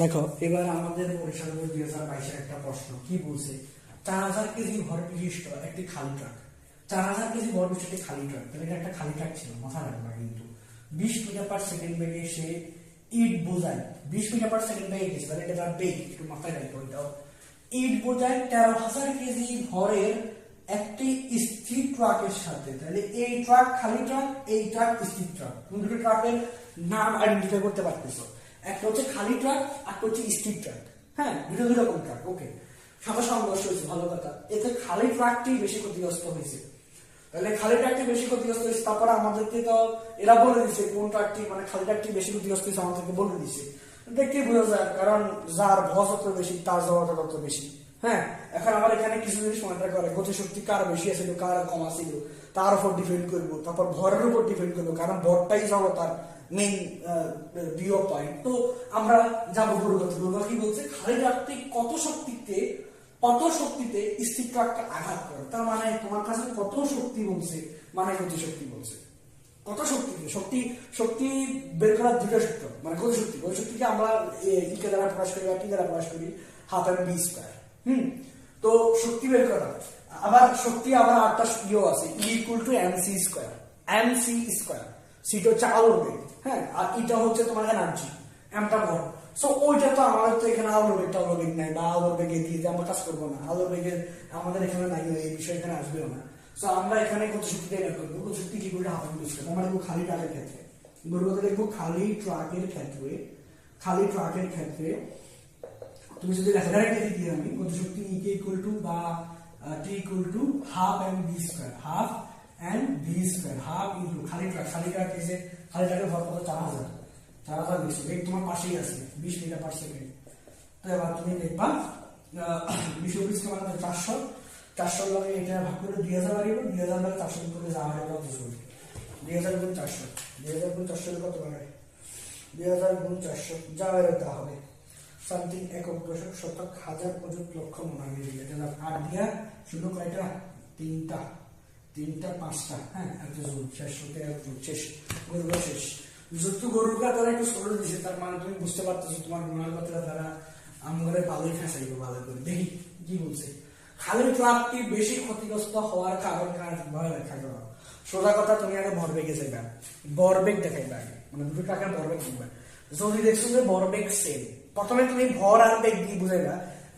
দেখো, এবার আমাদের দুই হাজার একটা প্রশ্ন, কি বলছে? চার হাজার কেজি ভর বিশিষ্ট একটি খালি ট্রাক চার হাজার কেজি ভর বিশিষ্ট একটি খালি ট্রাক তাহলে এটা একটা খালি ট্রাক ছিল, মাথা রাখবা কিন্তু। বিশ মিটার পার সেকেন্ড বেগে সে ইট বোঝায়। বিশ মিটার পার সেকেন্ড বেগে গেছে, তাহলে এটা তার বেগ, একটু মাথায় ওইটাও। ইট বোঝায় তেরো হাজার কেজি ভরের একটি স্থির ট্রাকের সাথে, তাহলে এই ট্রাক খালি ট্রাক এই ট্রাক স্থির ট্রাক তুমি দুটো ট্রাকের নাম আইডেন্টিফাই করতে পারতেছো। একটা হচ্ছে খালি ট্রাক আর হচ্ছে স্থির ট্রাক হ্যাঁ দুটো দুই রকম ট্রাক ওকে সাথে সংঘর্ষ হয়েছে, ভালো কথা। এতে খালি ট্রাকটি বেশি ক্ষতিগ্রস্ত হয়েছে। তাহলে খালি ট্রাকটি বেশি ক্ষতিগ্রস্ত হয়েছে, তারপরে আমাদেরকে তো এরা বলে দিছে কোন ট্রাকটি মানে খালি ট্রাকটি বেশি ক্ষতিগ্রস্ত হয়েছে, আমাদেরকে বলে দিছে দেখতে বোঝা যায়? কারণ যার ভস অত বেশি, তার জড়তা তত বেশি। হ্যাঁ এখন আমার এখানে কিছু জিনিস মনে করে হয় গতিশক্তি কার বেশি আছে কার কম আছিল, তার উপর ডিপেন্ড করব। তারপর ভরের উপর ডিপেন্ড করব, কারণ ভরটাই জড়তার মেইন বিও পয়েন্ট তো আমরা যাব গুরুগতি গুরুগতি কি বলছে খালি ট্রাকটি কত শক্তিতে কত শক্তিতে স্থির আঘাত করে? তার মানে তোমার কাছে কত শক্তি বলছে মানে গতি শক্তি বলছে? কত শক্তি? শক্তি শক্তি বের করার দুটো সূত্র মানে গতি শক্তি? গতি শক্তিকে আমরা ইকে দ্বারা প্রকাশ করি বা কি দ্বারা প্রকাশ করি? Half M V square. হুম? তো শক্তি বের করা। আবার শক্তি আবার আটটা ইয়ে আছে। E equal to M C square M C square সিটা হচ্ছে আলোর হ্যাঁ? আর এটা হচ্ছে তোমার এনার্জি এমটা ভর সো ওইটা তো আমাদের তো এখানে আলোর বেগটা আলোর বেগ নাই, বা আলোর বেগে দিয়ে দিয়ে আমরা কাজ করব না। আলোর বেগের আমাদের এখানে নাই, এই বিষয় এখানে আসবেও না। সো আমরা এখানে কত শক্তিটা বের করব? কত শক্তি কি করে হাফ ইউজ করব আমরা খালি ট্রাকের ক্ষেত্রে। বলব দেখব খালি ট্রাকের ক্ষেত্রে, খালি ট্রাকের ক্ষেত্রে, তুমি যদি লিখে দিই আমি, কত শক্তি E কে ইকুয়াল টু বা T equal to half M V square half M V square half into খালি ট্রাক খালি ট্রাক এই যে খালি ট্রাকের ভর কত চার হাজার। চার হাজার বিশ। এই তোমার পাশেই আছে। বিশ মিটার পার সেকেন্ড তো এবার তুমি দেখবা বিশ বিশ মানে চারশো। চারশো লগে এটা ভাগ করে দুই হাজার বাড়িব দুই হাজার লগে চারশো করে যাওয়া হয় কত চলবে দুই হাজার গুণ চারশো। দুই হাজার গুণ চারশো কত দুই হাজার গুণ চারশো। যা বেরোতে হবে। সামথিং একক দশক শতক হাজার অযুত লক্ষ মহাবীর এটা না আট দিয়া শূন্য কয়টা? তিনটা। তিনটা, পাঁচটা হ্যাঁ একটা যোগ শেষ হতে শেষ গরুটা শেষ। যেহেতু গরুটা তারা একটু সরল দিছে, তার মানে তুমি বুঝতে পারতেছো তোমার গুণাগতরা তারা আমগরে ভালোই ফেঁসাইব ভালো করে। দেখি কি বলছে। খালি ট্রাকটি বেশি ক্ষতিগ্রস্ত হওয়ার কারণ কারণ ভয় ব্যাখ্যা করো সোজা কথা, তুমি আগে ভরবেগে যাইবা। বরবেগ দেখাইবা আগে। মানে দুটো টাকার বরবেগ দেখবা যদি দেখছ যে বরবেগ সেম প্রথমে তুমি ভর আর বেগ দিয়ে বুঝাইবা।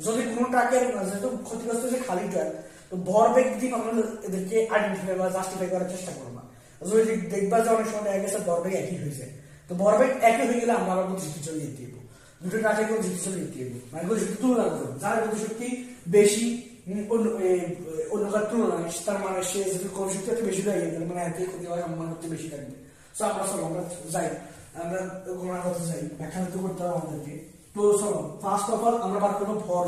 যদি কোনো ট্রাকের, যেহেতু ক্ষতিগ্রস্ত হচ্ছে খালি ট্রাক তো ভর বেগ দিয়ে কখনো এদেরকে আইডেন্টিফাই বা জাস্টিফাই করার চেষ্টা করবা যদি দেখবা যে অনেক সময় গেছে ভরবেগ একই হয়েছে। তো ভরবেগ একই হয়ে গেলে আমরা আবার গতিশক্তি চলে যেতে দিব দুটো ট্রাকের গতিশক্তি চলে যেতে দিব মানে গতিশক্তি তুলনা করব যার গতিশক্তি বেশি অন্য কার তুলনায় তার মানে সে যদি গতিশক্তি একটু বেশি তাহলে মানে এতে ক্ষতি হওয়ার সম্ভাবনা হচ্ছে বেশি থাকবে তো আমরা চলো, আমরা যাই। আমরা গণনা করতে যাই। ব্যাখ্যা করতে হবে আমাদেরকে। তো চলো ফার্স্ট অফ অল আমরা বার করব ভর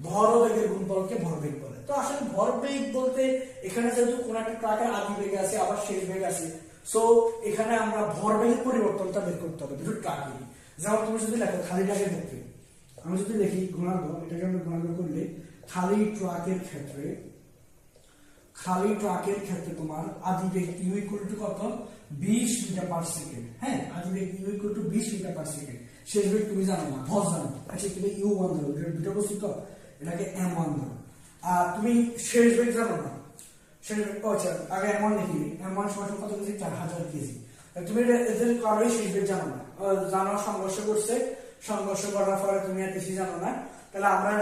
বেগ ভর ও বেগের গুণফলকে ভরবেগ বলে। তো আসলে ভরবেগ বলতে এখানে যেহেতু কোন একটা ট্রাকের আদি বেগ আছে, আবার শেষ বেগ আছে সো এখানে আমরা ভরবেগের পরিবর্তনটা বের করতে হবে, দুটো ট্রাকেরই যেমন তুমি যদি লেখো খালি ট্রাকের ক্ষেত্রে, আমি যদি লিখি গুণাঙ্ক, এটাকে আমরা গুণাঙ্ক করলে খালি ট্রাকের ক্ষেত্রে, খালি ট্রাকের ক্ষেত্রে তোমার আদি বেগ ইউ ইকুয়াল টু কত? বিশ মিটার পার সেকেন্ড হ্যাঁ আদি বেগ ইউ ইকুয়াল টু বিশ মিটার পার সেকেন্ড শেষ বেগ তুমি জানো না, ভর জানো আচ্ছা তুমি ইউ ওয়ান ধরো, দুটো বস্তু তো এটাকে এম ওয়ান ধরো। আর তুমি শেষ বেগ জানো না? শেষ আচ্ছা আগে এম ওয়ান লিখি। এম কত কেজি চার হাজার কেজি তুমি এদের কারোই শেষ বেগ জানো না। জানো, সংঘর্ষ করছে। সংঘর্ষ করার ফলে তুমি আর কিছু জানো না। তাহলে আমরা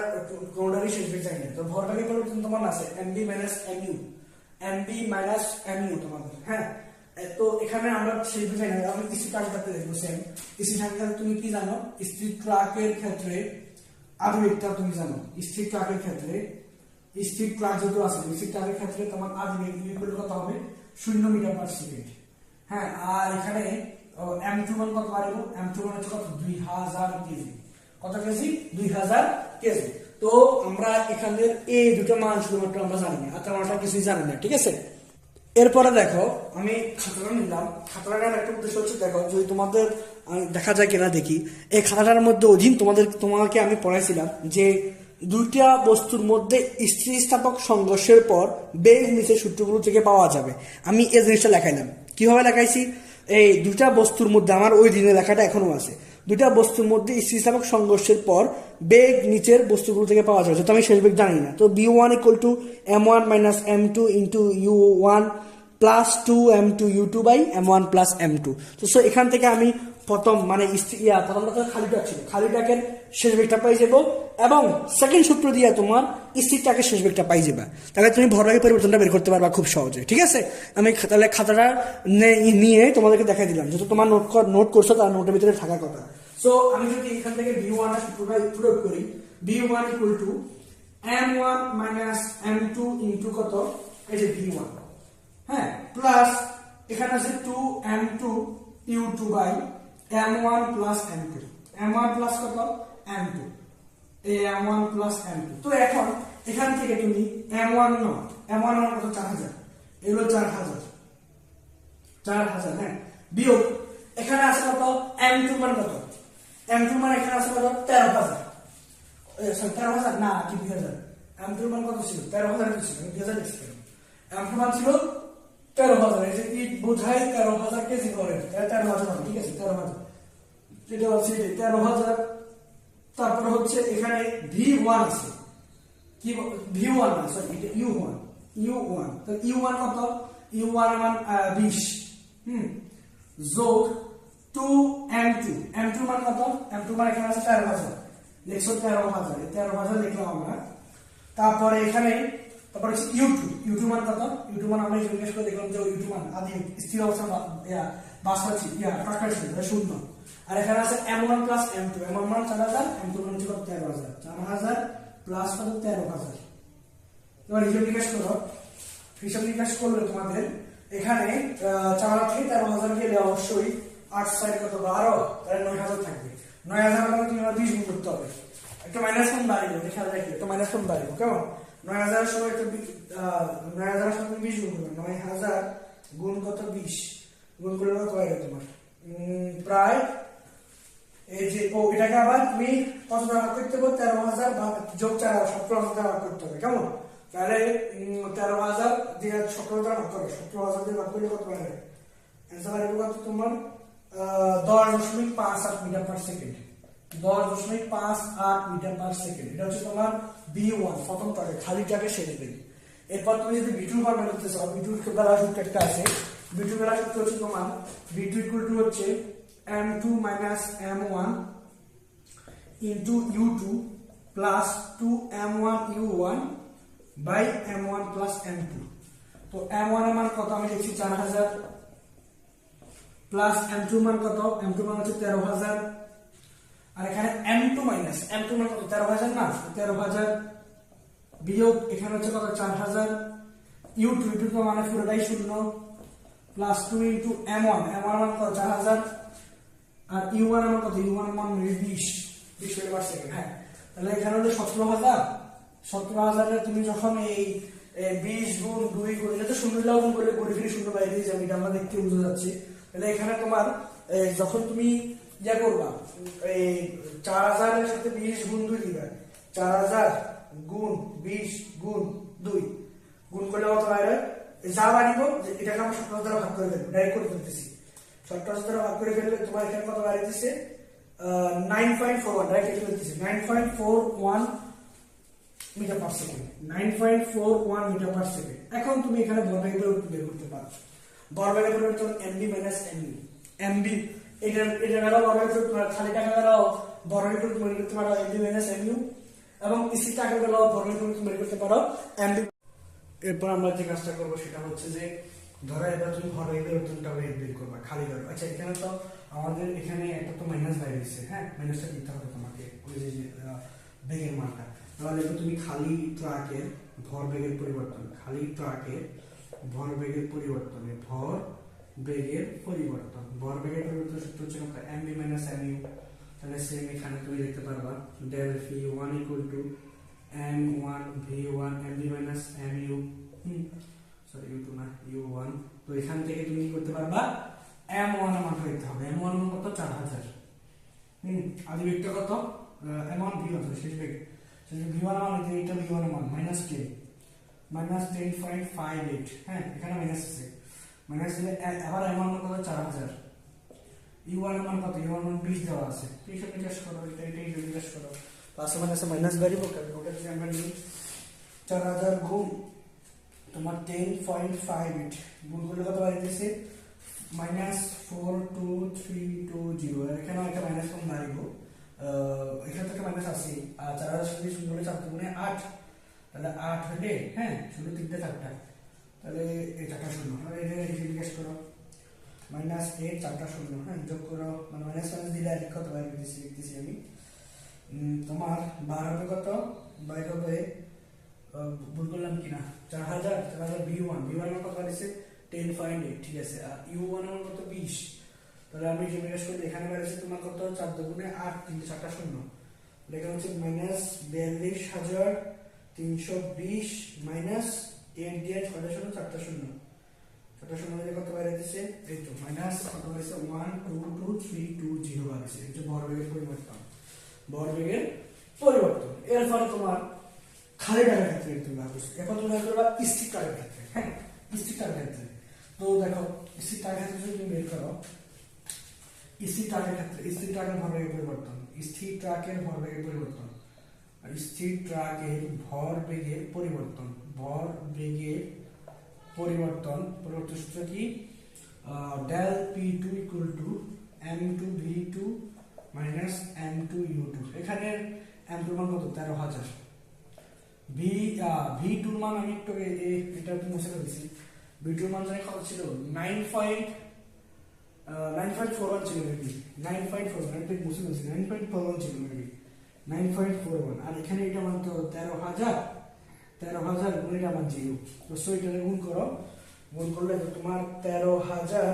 কোনোটারই শেষ বেগ জানি না। তো ভরবেগের পরিবর্তন তোমার আছে? M V minus M U M V minus M U তোমাদের হ্যাঁ? তো এখানে আমরা জানি না। আমি ইসি টাকাতে দেখব সেম ইসি টাকাতে তুমি কি জানো? স্ত্রী ট্রাকের ক্ষেত্রে আবেগটা তুমি জানো স্ট্রিট ট্রাকের ক্ষেত্রে স্ট্রিট ট্রাক যেহেতু আছে স্ট্রিট ট্রাকের ক্ষেত্রে তোমার আবেগ ইকুয়াল কত হবে, শূন্য মিটার পার সেকেন্ড হ্যাঁ আর এখানে এম টু মান কত পারব এম টু মান হচ্ছে কত? দুই হাজার কেজি। কত কেজি? দুই হাজার কেজি। তো আমরা এখানের এই দুটো মান শুধুমাত্র আমরা জানি না আর তেমনটা কিছুই জানি না, ঠিক আছে? এরপরে দেখো, আমি খাতাটা নিলাম। খাতাটার একটা উদ্দেশ্য হচ্ছে, দেখো, যদি তোমাদের দেখা যায় কিনা দেখি। এই খাতাটার মধ্যে অধীন তোমাদের তোমাকে আমি পড়াইছিলাম যে দুইটা বস্তুর মধ্যে স্থিতিস্থাপক সংঘর্ষের পর বেগ নিচের সূত্রগুলো থেকে পাওয়া যাবে। আমি এই জিনিসটা লেখাইলাম। কীভাবে লেখাইছি? এই দুইটা বস্তুর মধ্যে আমার ওই দিনের লেখাটা এখনও আছে। দুইটা বস্তুর মধ্যে স্থিতিস্থাপক সংঘর্ষের পর বেগ নিচের বস্তুগুলো থেকে পাওয়া যাবে। যেটা আমি শেষ বেগ জানি না। তো V one equal to M one minus M two into U one plus two M two U two by M one plus M two. তো সো এখান থেকে আমি প্রথম মানে ইয়া প্রথমটা তো খালিটা ছিল। খালিটাকে শেষ বেগটা পাই যাব এবং সেকেন্ড সূত্র দিয়ে তোমার স্থিরটাকে শেষ বেগটা পাই যাবা। তাহলে তুমি ভরবেগের পরিবর্তনটা বের করতে পারবা খুব সহজে, ঠিক আছে? আমি তাহলে খাতাটা নিয়ে তোমাদেরকে দেখাই দিলাম। যেহেতু তোমার নোট নোট করছ তার নোটের ভিতরে থাকার কথা। সো আমি যদি এখান থেকে বি ওয়ান সূত্রটা প্রয়োগ করি V one equal to M one minus M two into কত? এই যে বি ওয়ান হ্যাঁ প্লাস এখানে আছে two M two U two by M one plus M two M one plus কত? এম টু এই এম ওয়ান প্লাস এম তো এখন এখান থেকে তুমি এম ওয়ান ন এম ওয়ান কত? চার হাজার। এগুলো চার হাজার। চার হাজার হ্যাঁ? বিয়োগ। এখানে আছে কত? এম মান কত? এম টু মান এখানে আছে কত? তেরো হাজার। এ, sorry, তেরো হাজার? না কি দুই হাজার? এম টু মান কত ছিল? তেরো হাজার ছিল? দুই হাজার লিখছি কেন এম টু মান ছিল তেরো হাজার। এই যে ইট বোঝাই তেরো হাজার কেজি করে। তেরো হাজার ঠিক আছে? তেরো হাজার। যেটা হচ্ছে তেরো হাজার, তারপরে হচ্ছে এখানে ভি ওয়ান আছে। কি ভি ওয়ান না সরি এটা ইউ ওয়ান ইউ ওয়ান। তো ইউ ওয়ান কত? ইউ ওয়ান মান বিশ। হুম। যোগ two M two. M two মান কত? এম টু মান এখানে আছে তেরো হাজার। দেখছ তেরো হাজার। তেরো হাজার লিখলাম আমরা। তারপরে এখানে, তারপরে হচ্ছে ইউ টু। ইউ টু মান কত? ইউ টু মান আমরা জিজ্ঞেস করে দেখলাম যে ইউ টু মান, আদি, স্থির অবস্থা বা- ইয়া বাসপাচ্ছি ইয়া টাকা ছিল এটা শূন্য। আর এখানে আছে M one plus M two M one মান চার হাজার এম টু মান কত তেরো হাজার। চার হাজার প্লাস কত? তেরো হাজার। এবার হিসাব নিকাশ করো। হিসাব নিকাশ করলে তোমাদের এখানে চার হাজার থেকে তেরো হাজার গেলে অবশ্যই আট সাইড কত? বারো। তাহলে নয় হাজার থাকবে। নয় হাজার মানে তুমি বিশ গুণ করতে হবে। একটা মাইনাস কোন বাড়িব খেয়াল রাখবে একটা মাইনাস কোন বাড়িব কেমন? নয় হাজারের সময় একটা নয় হাজারের সময় বিশ গুণ করবে নয় হাজার গুণ কত? বিশ। গুণ করলে কত হয় তোমার প্রায় এই যে, ও, এটাকে আবার তুমি কত টাকা করতে হবে? তেরো হাজার যোগ চার, সতেরো হাজার টাকা করতে হবে, কেমন? তাহলে তেরো হাজার দিয়ে সতেরো হাজার ভাগ সতেরো হাজার দিয়ে ভাগ করলে কত পারে অ্যান্সার আসবে কত তোমার? দশ দশমিক পাঁচ আট মিটার পার সেকেন্ড দশ দশমিক পাঁচ আট মিটার পার সেকেন্ড এটা হচ্ছে তোমার বি ওয়ান প্রথম টাকে খালিটাকে সেরে দেবে। এরপর তুমি যদি বিটুর বের করতে চাও বিটুর বেলা একটা আছে। বিটুর বেলা সূত্র হচ্ছে তোমার বিটু ইকুয়াল টু হচ্ছে M two minus M one into U two plus two M one U one by M one plus M two তো এম ওয়ান মান কত? আমি লিখছি চার হাজার। প্লাস এম টু মান কত? এম টু মান হচ্ছে তেরো হাজার। আর এখানে M two minus M two মান কত? তেরো হাজার না? তেরো হাজার। বিয়োগ এখানে হচ্ছে কত? চার হাজার। ইউ টু টু মানে পুরোটাই শূন্য। Plus two into M one M one কত? চার হাজার। আর ইউ ওয়ান আমার কত? ইউ ওয়ান মান বিশ। বিশ পার সেকেন্ড। হ্যাঁ। তাহলে এখানে হলো সতেরো হাজার। সতেরো হাজারে তুমি যখন এই বিশ গুণ দুই গুণ, এটা তো শূন্য গুণ করলে ঘুরে ফিরে শূন্য বাইরে যাবে, এটা আমরা দেখতে বোঝা যাচ্ছে। তাহলে এখানে তোমার যখন তুমি ইয়া করবা এই চার হাজারের সাথে বিশ গুণ দুই দিবা। চার হাজার গুণ বিশ গুণ দুই। গুণ করলে কত বাইরে এখানে তুমি এখানে ভরবেগের বের করতে পারো। ভরবেগের পরিবর্তন এমবি মাইনাস এমবি এমবি এটা এটা গেল ভরবেগের খালি টাকা গেল ভরবেগের করতে পারো এমবি মাইনাস এমইউ এবং ইসি টাকা গেল ভরবেগের বের করতে পারো। এমবি এরপর আমরা যে কাজটা করব সেটা হচ্ছে যে, ধরো এবার তুমি ভরবেগের পরিবর্তনটা বের বের করবা, খালি ধরো। আচ্ছা এখানে তো আমাদের এখানে একটা তো মাইনাস বাইরে দিচ্ছে হ্যাঁ? মাইনাসটা দিতে হবে তোমাকে, ওই যে বেগের মানটা। তাহলে তুমি খালি ট্রাকের ভর বেগের পরিবর্তন, খালি ট্রাকের ভর বেগের পরিবর্তনে, ভর বেগের পরিবর্তন। ভর বেগের পরিবর্তন সূত্র হচ্ছে কত? M V minus M U তাহলে সেম এখানে তুমি দেখতে পারবা del phi one equal to M one V one M V minus M U sorry U two না ইউ ওয়ান তো এখান থেকে তুমি কি করতে পারবা? এম ওয়ান মান পেতে হবে। এম ওয়ান কত? চার হাজার। হুম, আদি বেগটা কত? এম ওয়ান ভি ওয়ান শেষ বেগ শেষ ভি ওয়ান মান হচ্ছে এটা ভি ওয়ান মান ten minus ten point five eight হ্যাঁ এখানে মাইনাস আছে। মাইনাস দিলে আবার এম ওয়ান কত? চার হাজার। ইউ ওয়ান মান কত? ইউ ওয়ান মান বিশ দেওয়া আছে। এইসব জিজ্ঞেস করো এটা এটা এইসব করো। প্লাস মাইনাসে মাইনাস ভ্যারিয়েবল ওটা যদি আমরা নিই চার হাজার গুণ তোমার টেন পয়েন্ট ফাইভ এইট গুণ করলে কত থ্রি টু জিরো এখানে একটা মাইনাস কম দাঁড়িব এখানে একটা মাইনাস আছে আর চার হাজার সাথে শূন্য হলে চার গুণে আট তাহলে আট হলে হ্যাঁ শূন্য তিনটে চারটা তাহলে এই চারটা শূন্য তাহলে এটা জিজ্ঞেস করো মাইনাস এইট চারটা শূন্য হ্যাঁ যোগ করো মানে মাইনাস মাইনাস দিলে আর কত বাইরে দিচ্ছি লিখতেছি আমি তোমার বার হবে কত বাইর হবে ভুল করলাম কিনা? চার হাজার চার হাজার বি ওয়ান বি ওয়ান কত বাড়িছে টেন পয়েন্ট এইট ঠিক আছে। আর ইউ ওয়ান আমার কত? বিশ। তাহলে আমি যে করি এখানে বাড়িছে তোমার কত? চার দুগুণে আট, তিনটে চারটা শূন্য। এখানে হচ্ছে মাইনাস বিয়াল্লিশ হাজার তিনশো বিশ মাইনাস এইট দিয়ে ছয়টা শূন্য, চারটা শূন্য। চারটা শূন্য দিয়ে কত বাড়িয়েছে এই তো মাইনাস কত বাড়িছে one two two three two zero বাড়িছে এই যে ভরবেগের পরিবর্তন। ভরবেগের পরিবর্তন। এর ফলে তোমার খালি টাকার ক্ষেত্রে তুমি করছ এখন তুমি ব্যবহার করবা স্থির টাকার ক্ষেত্রে হ্যাঁ? স্থির টাকার ক্ষেত্রে। তো দেখো, স্থির টাকার ক্ষেত্রে যদি তুমি বের করো, স্থির টাকার ক্ষেত্রে, স্থির টাকার ভরবেগের পরিবর্তন, স্থির ট্রাকের ভরবেগের পরিবর্তন স্থির ট্রাকের ভরবেগের পরিবর্তন ভরবেগের পরিবর্তন পরিবর্তন সূত্র কি? Del P two equal to M two V two minus M two U two. এখানে এম টু মান কত? তেরো হাজার। ভি ভি টুর মান আমি একটু এটা মুছে ফেলছি। ভি টুর মান জানি কত ছিল, nine point nine point four one ছিল maybe nine point four one একটু মুছে ফেলছি। নাইন পয়েন্ট ফোর ওয়ান ছিল maybe nine point four one. আর এখানে এটা মান তো তেরো হাজার। তেরো হাজার গুণ এটা আমার জিরো। তো এটা গুণ করো। গুণ করলে তোমার তেরো হাজার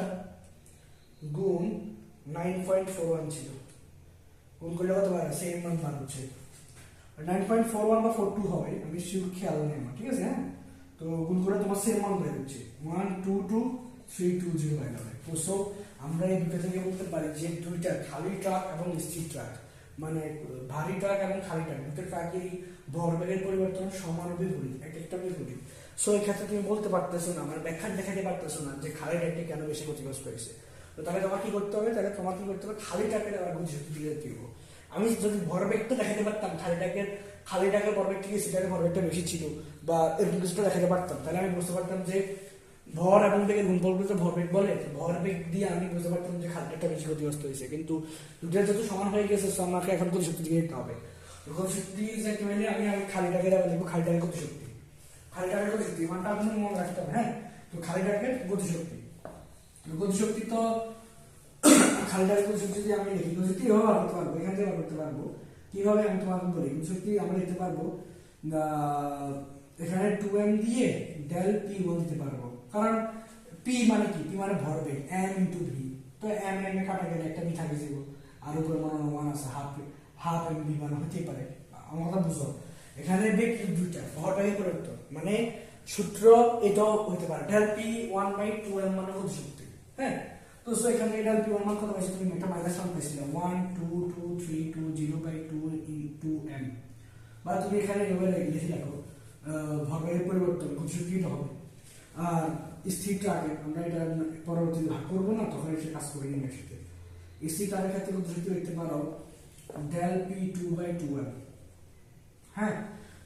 গুণ নাইন পয়েন্ট ফোর ওয়ান ছিল। গুণ করলে কত বার সেম মান হচ্ছে। নাইন পয়েন্ট ফোর ওয়ান বা ফোর টু হবে। আমি শিওর খেয়াল নেই আমার, ঠিক আছে? হ্যাঁ? তো গুণ করে তোমার সেম মান বের হচ্ছে one two two three two zero বের হবে তো সো আমরা এই দুটো থেকে বলতে পারি যে দুইটা খালি ট্রাক এবং স্থির ট্রাক মানে ভারী ট্রাক এবং খালি ট্রাক দুটো ট্রাকের ভরবেগের পরিবর্তন সমান বিপরীত এক একটা বিপরীত সো এই ক্ষেত্রে তুমি বলতে পারতেছো না মানে ব্যাখ্যা দেখাতে পারতেছো না যে খালি ট্রাকটি কেন বেশি ক্ষতিগ্রস্ত হয়েছে। তো তাহলে তোমার কি করতে হবে? তাহলে তোমার কি করতে হবে? খালি ট্রাকের আবার গতিশক্তি দিয়ে দিব আমি যদি ভরবেগটা দেখাতে পারতাম খালি ট্রাকের খালি ট্রাকের ভরবেগ থেকে সেটাকে ভরবেগটা বেশি ছিল, বা এরকম কিছুটা দেখাতে পারতাম। তাহলে আমি বুঝতে পারতাম যে ভর এবং বেগের গুণফলগুলো তো ভরবেগ বলে ভরবেগ দিয়ে আমি বুঝতে পারতাম যে খালি ট্রাকটা বেশি ক্ষতিগ্রস্ত হয়েছে। কিন্তু দুটো যেহেতু সমান হয়ে গেছে তো আমাকে এখন গতিশক্তি দিয়ে দিতে হবে। তো গতিশক্তি যাইতে হলে আমি আমি খালি ট্রাকের আবার লিখব খালি ট্রাকের গতিশক্তি খালি ট্রাকের গতিশক্তি মানটা আপনার মনে রাখতে হবে হ্যাঁ? তো খালি ট্রাকের গতিশক্তি তো গতিশক্তি তো খালিটার গতিশক্তি যদি আমি লিখি গতিশক্তি এভাবে বার করতে পারব এখান থেকে বার করতে পারব। কীভাবে আমি তোমাকে বলি গতিশক্তি আমরা লিখতে পারব এখানে টু এম দিয়ে ডেল পি ওয়ান দিতে পারব। কারণ পি মানে কি? পি মানে ভরবে এম ইন্টু ভি তো এম এম এ কাটা গেলে একটা ভি থাকে আর উপরে মনে ওয়ান আছে হাফ হাফ এম ভি মানে হতেই পারে। আমার কথা বুঝো এখানে বেগ দুইটা, ভরবেগের পরিবর্তন। মানে সূত্র এটাও হতে পারে। Del P one by two M মানে গতিশক্তি হ্যাঁ তো সো এখানে এটা ওয়ান মান কত পাইছি তুমি একটা মাইনাস ওয়ান পাইছিলে one two two three two zero by two into M বা তুমি এখানে এভাবে লিখে রাখো ভরবেগের পরিবর্তন এটা হবে। আর স্থিরটা আগে, আমরা এটা পরবর্তীতে ভাগ করব না, তখন এসে কাজ করি না একসাথে স্থিরটা আগের ক্ষেত্রে গতিশক্তি লিখতে পারো del P two by two M হ্যাঁ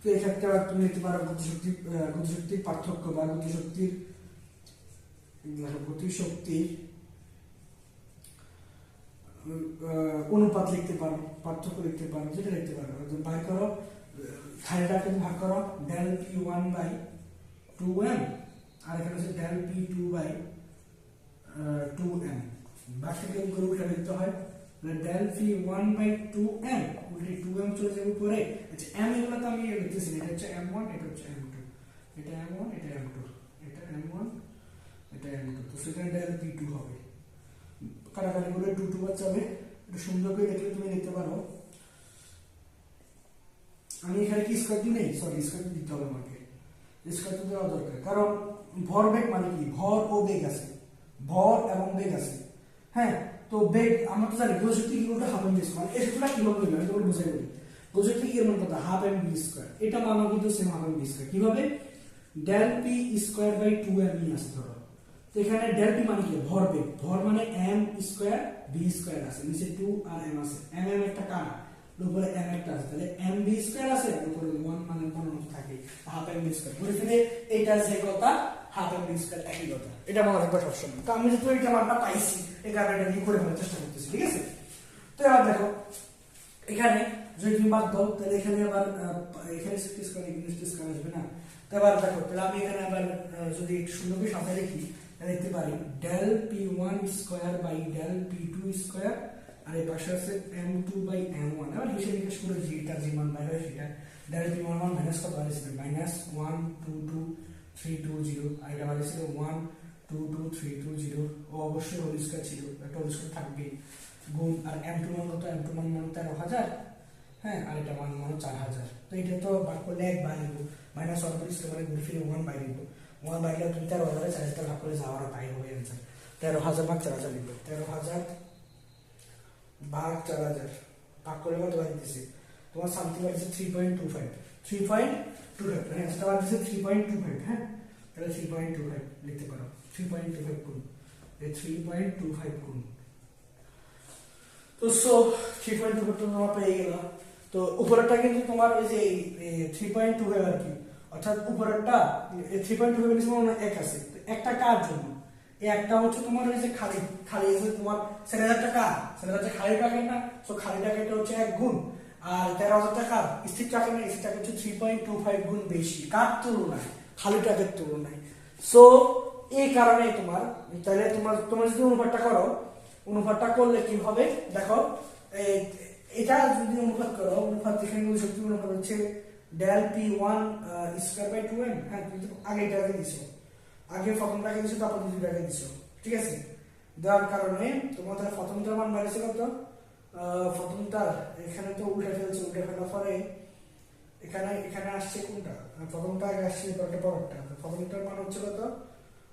তো এক্ষেত্রে আবার তুমি লিখতে পারো গতিশক্তি গতিশক্তির পার্থক্য বা গতিশক্তির দেখো, গতিশক্তির অনুপাত লিখতে পারো পার্থক্য লিখতে পারো যেটা লিখতে পারো। বাই করো খালিটাকে ভাগ করো del P one by two M আর এখানে হচ্ছে del P two by two M বাকিটাকে করে উল্টা লিখতে হয় del P one by two M উল্টে টু এম চলে যাবে উপরে। আচ্ছা এম এগুলো তো আমি লিখতেছি। এটা হচ্ছে এম ওয়ান এটা হচ্ছে এম টু এটা এম ওয়ান এটা এম টু এটা এম ওয়ান এটা এম টু তো সেখানে ডেল পি টু হবে। কাটাকাটি করে টু টু যাবে একটু সুন্দর করে দেখলে তুমি দেখতে পারো। আমি এখানে কি স্কোয়ার দিই নেই? সরি স্কোয়ার দিতে হবে আমাকে। স্কোয়ার দেওয়া দরকার। কারণ ভর বেগ মানে কি? ভর ও বেগ আছে। ভর এবং বেগ আছে। হ্যাঁ তো বেগ আমরা তো জানি প্রযুক্তি কি বলতে? হাফ এম বি স্কোয়ার এই সূত্রটা কীভাবে বলব আমি তোমাকে বুঝাই বলি। গতিশক্তি কি এর মান কথা? হাফ এম বি স্কোয়ার এটা মানো কিন্তু same half M V square কীভাবে? Del P square by two M E আছে ধরো। তো এখানে ডেলটি মানে কি? ভরবেগ ভর মানে এম স্কোয়ার বি স্কোয়ার আছে। নিচে টু আর এম আছে। এম এম একটা কানা। উপরে এম একটা আছে। তাহলে এম বি স্কোয়ার আছে? উপরে ওয়ান মানে মনে মতো থাকে হাফ এম বি স্কোয়ার ঘুরে ফিরে এইটা যে কথা হাফ এম বি স্কোয়ার একই কথা। এটা মনে রাখবে সবসময় তো আমি যেহেতু এইটা মানটা পাইছি, এই কারণে এটা নিয়ে করে ফেলার চেষ্টা করতেছি, ঠিক আছে? তো এবার দেখো, এখানে যদি তুমি বাদ দাও, তাহলে এখানে আবার এখানে করে ইংলিশ টিস আসবে না। তো এবার দেখো, তাহলে আমি এখানে আবার যদি শূন্যকে সাথে লিখি লিখতে পারি। Del P one square by del P two square আর এই পাশে আছে M two by M one এবার হিসেবে নিকেশ করে যেটা যে মান বাইরে সেটা। Del P one one minus কত বাড়িয়েছিল minus one two two three two zero আর এটা বাড়িয়েছিল one two two three two zero ও অবশ্যই হোল স্কোয়ার ছিল। একটা হোল স্কোয়ার থাকবেই। গুণ, আর এম টু মান কত? এম টু মান মান তেরো হাজার। হ্যাঁ আর এটা মান মান চার হাজার। তো এটা তো ভাগ করলে এক বাইরে মাইনাস ওয়ান স্কোয়ার মানে ঘুরে ফিরে ওয়ান বাইরে ওয়ান বাইরে তুমি তেরো হাজার চার হাজার ভাগ করে যাওয়ার তাই হবে অ্যান্সার তেরো হাজার ভাগ চার হাজার লিখবে তেরো হাজার ভাগ চার হাজার ভাগ করে কত বাড়িতেছে তোমার something বাড়িছে three point two five three point two five মানে অ্যান্সারটা বাড়িছে থ্রি পয়েন্ট টু ফাইভ হ্যাঁ তাহলে থ্রি পয়েন্ট টু ফাইভ লিখতে পারো থ্রি পয়েন্ট টু ফাইভ গুণ। থ্রি পয়েন্ট টু ফাইভ গুণ। তো সো থ্রি পয়েন্ট টু তোমার পেয়ে গেল। তো উপরেরটা কিন্তু তোমার এই যে থ্রি পয়েন্ট টু আর কি? অর্থাৎ উপরেরটা থ্রি পয়েন্ট টু ফাইভ এক আছে। একটা কার জন্য? একটা হচ্ছে তোমার ওই যে খালি খালি তোমার সেটা হাজার টাকা। সেটা হাজার খালি টাকা না তো খালি টাকা এটা হচ্ছে এক গুণ। আর তেরো হাজার টাকা স্থির টাকা না, স্থির টাকা হচ্ছে থ্রি পয়েন্ট টু ফাইভ গুণ বেশি। কার তুলনায়? খালি টাকার তুলনায়। সো এই কারণে তোমার, তাহলে তোমার তোমার যদি অনুপাতটা করো, অনুপাতটা করলে কি হবে? দেখো এটা যদি অনুপাত করো, অনুপাত এখানে শক্তি অনুপাত হচ্ছে del P one square by two M হ্যাঁ তুমি তো আগে এটা আগে দিছো। আগে প্রথমটাকে দিছো, তারপর দ্বিতীয়টাকে দিছো। ঠিক আছে? দেওয়ার কারণে তাহলে প্রথমটার মান বাড়িয়েছে কত? প্রথমটার, এখানে তো উল্টে ফেলছে, উল্টে ফেলার পরে এখানে এখানে আসছে কোনটা? প্রথমটা আগে আসছে পরেরটা। পরেরটা প্রথমটার মান হচ্ছে কত?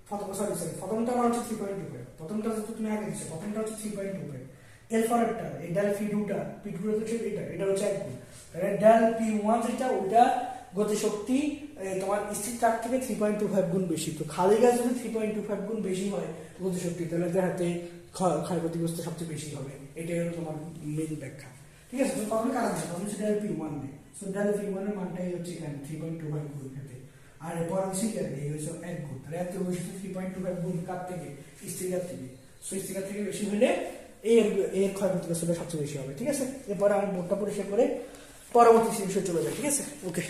প্রথম সরি সরি প্রথমটা মান হচ্ছে থ্রি পয়েন্ট টু ফাইভ প্রথমটা যেহেতু তুমি আগে দিচ্ছ প্রথমটা হচ্ছে থ্রি পয়েন্ট টু ফাইভ এর পরেরটা, এই ডাল পি টুটা পি টুটা হচ্ছে এটা এটা হচ্ছে এক গুণ ডাল পি ওয়ান যেটা ওটা গতিশক্তি তোমার স্থির চার থেকে থ্রি পয়েন্ট টু ফাইভ গুণ বেশি। তো খালি গাছ যদি থ্রি পয়েন্ট টু ফাইভ গুণ বেশি হয় গতিশক্তি, তাহলে দেখাতে ক্ষয়- ক্ষয়ক্ষতিগ্রস্ত সবচেয়ে বেশি হবে। এটাই হলো তোমার মেন ব্যাখ্যা। ঠিক আছে, তো তাহলে কারণ আছে তাহলে সেটা পি ওয়ান নেই সো ডাল পি ওয়ানের মানটাই হচ্ছে এখানে থ্রি পয়েন্ট টু ফাইভ গুণ খেতে আর এরপর হচ্ছে কি এই হচ্ছে এক গুণ তাহলে এত থ্রি পয়েন্ট টু ফাইভ গুণ কার থেকে? স্থিরকার থেকে। সো স্থিরকার থেকে বেশি হলে এর এর ক্ষয়ক্ষতিগ্রস্তটা সবচেয়ে বেশি হবে, ঠিক আছে? এরপরে আমি বোর্ডটা পরিষ্কার করে পরবর্তী বিষয়ে চলে যাই, ঠিক আছে? ওকে